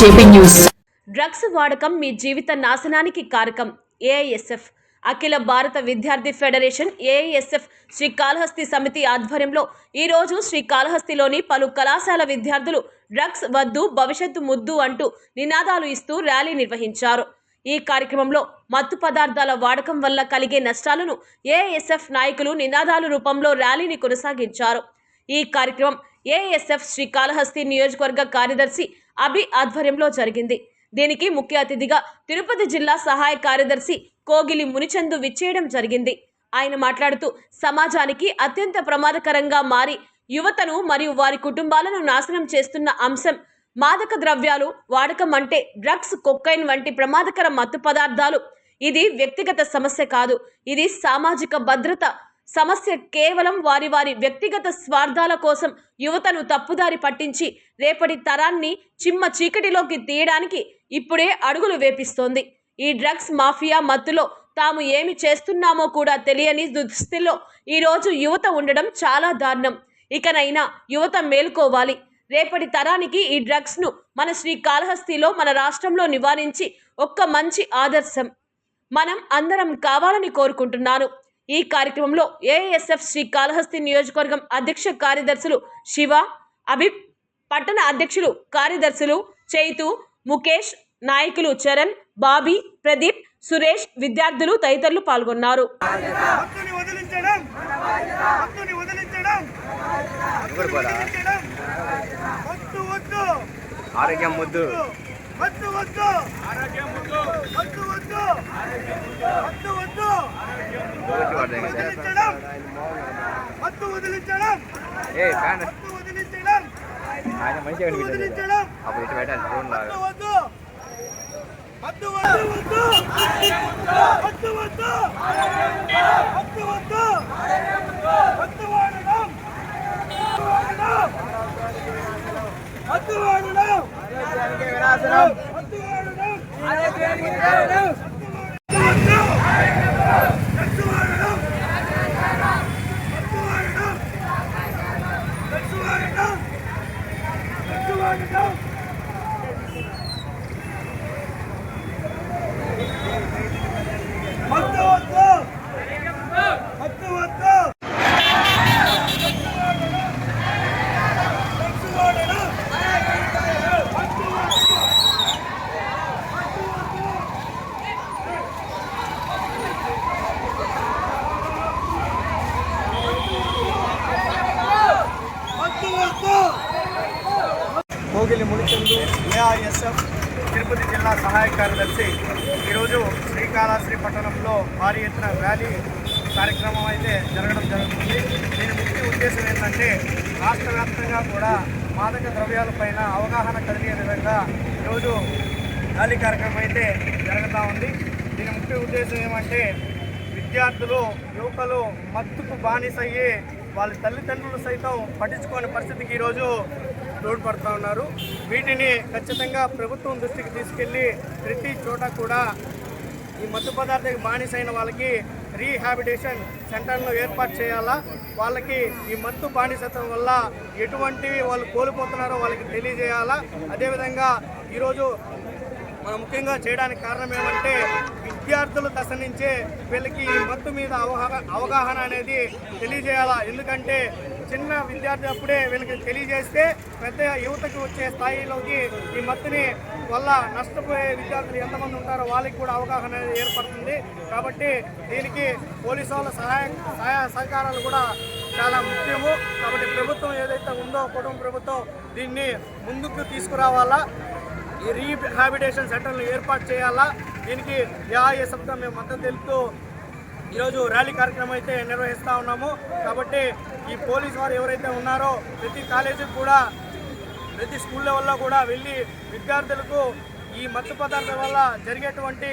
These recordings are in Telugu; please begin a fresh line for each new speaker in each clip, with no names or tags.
JP news.
డ్రగ్స్ వాడకం మీ జీవిత నాశనానికి కారకం. ఏఐఎస్ఎఫ్. అఖిల భారత విద్యార్థి ఫెడరేషన్ ఏఐఎస్ఎఫ్ శ్రీకాళహస్తి సమితి ఆధ్వర్యంలో ఈరోజు శ్రీకాళహస్తిలోని పలు కళాశాల విద్యార్థులు డ్రగ్స్ వద్దు భవిష్యత్తు ముద్దు అంటూ నినాదాలు ఇస్తూ ర్యాలీ నిర్వహించారు. ఈ కార్యక్రమంలో మత్తు పదార్థాల వాడకం వల్ల కలిగే నష్టాలను ఏఎస్ఎఫ్ నాయకులు నినాదాల రూపంలో ర్యాలీని కొనసాగించారు. ఈ కార్యక్రమం ఏఎస్ఎఫ్ శ్రీకాళహస్తి నియోజకవర్గ కార్యదర్శి అభి ఆధ్వర్యంలో జరిగింది. దీనికి ముఖ్య అతిథిగా తిరుపతి జిల్లా సహాయ కార్యదర్శి కోగిలి మునిచందు విచ్చేయడం జరిగింది. ఆయన మాట్లాడుతూ సమాజానికి అత్యంత ప్రమాదకరంగా మారి యువతను మరియు వారి కుటుంబాలను నాశనం చేస్తున్న అంశం మాదక ద్రవ్యాలు వాడకం అంటే డ్రగ్స్ కొక్కైన్ వంటి ప్రమాదకర మత్తు పదార్థాలు. ఇది వ్యక్తిగత సమస్య కాదు. ఇది సామాజిక భద్రత సమస్య కేవలం వారి వారి వ్యక్తిగత స్వార్థాల కోసం యువతను తప్పుదారి పట్టించి రేపటి తరాన్ని చిమ్మ చీకటిలోకి తీయడానికి ఇప్పుడే అడుగులు వేపిస్తోంది. ఈ డ్రగ్స్ మాఫియా మత్తులో తాము ఏమి చేస్తున్నామో కూడా తెలియని దుస్థితిలో ఈరోజు యువత ఉండడం చాలా దారుణం. ఇకనైనా యువత మేల్కోవాలి. రేపటి తరానికి ఈ డ్రగ్స్ను మన శ్రీకాళహస్తిలో మన రాష్ట్రంలో నివారించి ఒక్క మంచి ఆదర్శం. మనం అందరం కావాలని కోరుకుంటున్నాను. ఈ కార్యక్రమంలో ఏఎస్ఎఫ్ శ్రీకాళహస్తి నియోజకవర్గం అధ్యక్ష కార్యదర్శులు శివ అభిప్ పట్టణ అధ్యక్షులు కార్యదర్శులు చైతు ముఖేష్ నాయకులు చరణ్ బాబీ ప్రదీప్ సురేష్ విద్యార్థులు తదితరులు పాల్గొన్నారు.
ఆరోగ్యం ముద్దు
వద్దు వద్దు. వద్దు. వద్దు వద్దు. వద్దు వదిలించడం. వద్దు వదిలించడం.
ఏ ఫ్యాన్.
వద్దు వదిలించడం.
ఆయన మంచిగా
వదిలించడం.
అప్పుడు ఇటు పెట్టాలి
వద్దు
లాగా.
వద్దు. వద్దు వద్దు. వద్దు వద్దు వద్దు. వద్దు వద్దు. వద్దు వాడడం. వద్దు వాడడం. ¡Adiós! ¡Adiós! ¡Adiós! ¡Adiós! ¡Adiós! ¡Adiós!
Kogili Munichandu AISF Tirupati జిల్లా సహాయ కార్యదర్శి. ఈరోజు శ్రీకాళహస్తి పట్టణంలో భారీ ఎత్తున ర్యాలీ కార్యక్రమం అయితే జరగడం జరుగుతుంది. దీని ముఖ్య ఉద్దేశం ఏంటంటే రాష్ట్ర వ్యాప్తంగా కూడా మాదక ద్రవ్యాలపైన అవగాహన కలిగే విధంగా ఈరోజు ర్యాలీ కార్యక్రమం అయితే జరుగుతూ ఉంది. దీని ముఖ్య ఉద్దేశం ఏమంటే విద్యార్థులు యువకులు మత్తుకు బానిసయ్యి వాళ్ళ తల్లిదండ్రులు సైతం పట్టించుకోని పరిస్థితికి ఈరోజు తోడ్పడుతూ ఉన్నారు. వీటిని ఖచ్చితంగా ప్రభుత్వం దృష్టికి తీసుకెళ్ళి ప్రతి చోట కూడా ఈ మత్తు పదార్థానికి బానిసైన వాళ్ళకి రీహాబిటేషన్ సెంటర్ను ఏర్పాటు చేయాలా? వాళ్ళకి ఈ మత్తు బానిసత్వం వల్ల ఎటువంటివి వాళ్ళు కోల్పోతున్నారో వాళ్ళకి తెలియజేయాలా? అదేవిధంగా ఈరోజు మనం ముఖ్యంగా చేయడానికి కారణం ఏమంటే విద్యార్థుల దశ నుంచే వీళ్ళకి మత్తు మీద అవగాహన అవగాహన అనేది తెలియజేయాలా? ఎందుకంటే చిన్న విద్యార్థి అప్పుడే వీళ్ళకి తెలియజేస్తే పెద్ద యువతకు వచ్చే స్థాయిలోకి ఈ మత్తుని వల్ల నష్టపోయే విద్యార్థులు ఎంతమంది ఉంటారో వాళ్ళకి కూడా అవగాహన అనేది ఏర్పడుతుంది. కాబట్టి దీనికి పోలీసు వాళ్ళ సహాయ సహాయ సహకారాలు కూడా చాలా ముఖ్యము. కాబట్టి ప్రభుత్వం ఏదైతే ఉందో కుటుంబ ప్రభుత్వం దీన్ని ముందుకు తీసుకురావాలా? ఈ రీహాబిటేషన్ సెంటర్లు ఏర్పాటు చేయాలా? దీనికి ఏఐఎస్ఎఫ్గా మేము మద్దతు తెలుపుతూ ఈరోజు ర్యాలీ కార్యక్రమం అయితే నిర్వహిస్తూ ఉన్నాము. కాబట్టి ఈ పోలీస్ వారు ఎవరైతే ఉన్నారో ప్రతి కాలేజీకి కూడా ప్రతి స్కూల్ లెవెల్లో కూడా వెళ్ళి విద్యార్థులకు ఈ మత్తు పదార్థాల వల్ల జరిగేటువంటి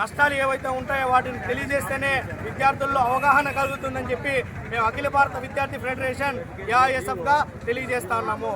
నష్టాలు ఏవైతే ఉంటాయో వాటిని తెలియజేస్తేనే విద్యార్థుల్లో అవగాహన కలుగుతుందని చెప్పి మేము అఖిల భారత విద్యార్థి ఫెడరేషన్ ఏఐఎస్ఎఫ్గా తెలియజేస్తా ఉన్నాము.